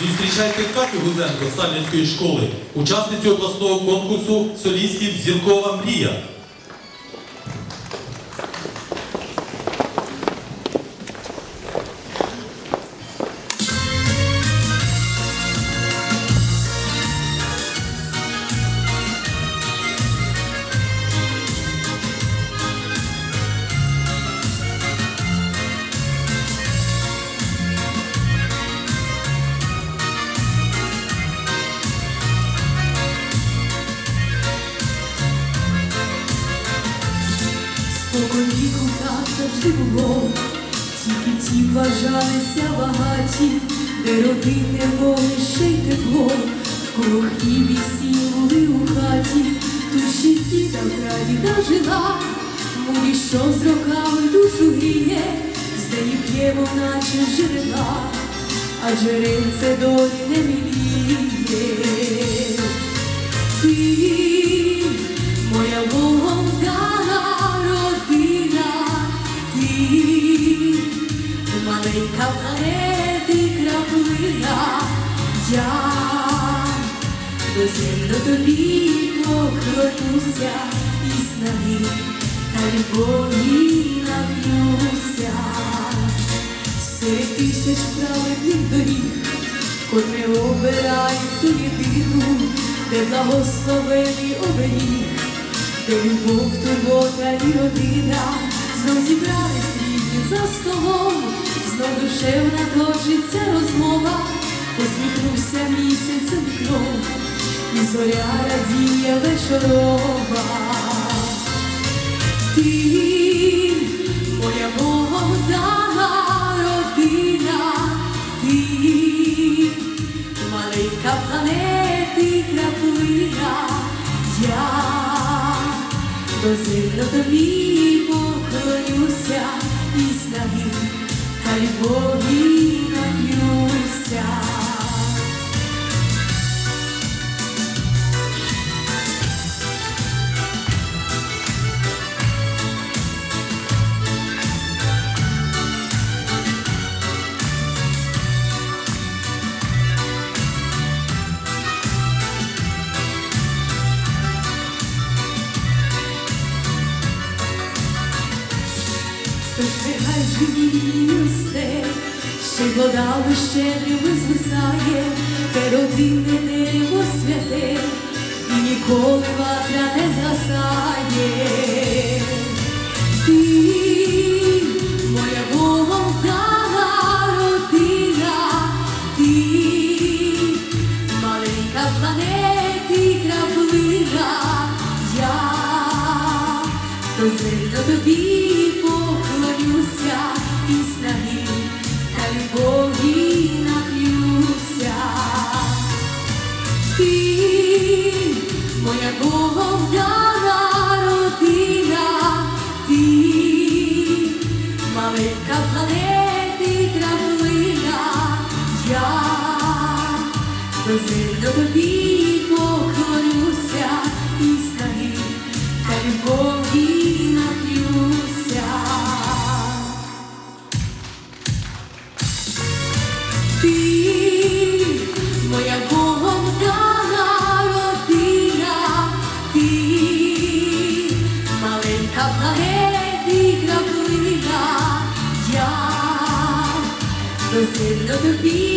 Зустрічайте Катю Гузенко з Сальницької школи, учасницю обласного конкурсу солістів Зіркова мрія. Споконвіку так завжди було, тільки ті вважалися багаті, де родинне вогнище й тепло, в кого хліб і сіль були у хаті, ще діда прадіда жила, мудрі, що з роками душу гріє, з неї п'ємо, наче з джерела, а джерельце долі не міліє. Маленька планети краплина, я безмірно тобі поклонюся. І снаги, та любові нап'юся. Серед тисяч праведних доріг Коли обирають ту єдину, де благословений оберіг, де любов, турбота і родина, знов зібрались рідні за столом, знов душевна точиться розмова, посміхнувся місяць у вікно, і зоря радіє вечорова. Ти, моя Богом дана родина, ти, маленька планети краплина, я дозирно тобі поклонюся і снаги, та любові нап'юся. Нехай живі росте, ще вода щедрими звисає, те родинне дерево святе, і ніколи ватра не згасає. Ти, моя дана родина, ти, маленька планети краплина, я Дозвольно тобі поклонюся і снаги та любові нап'юся. Ти, моя Богом родина, ти, маленька планети краплина, я дозвольно тобі краплина, я досильно тобі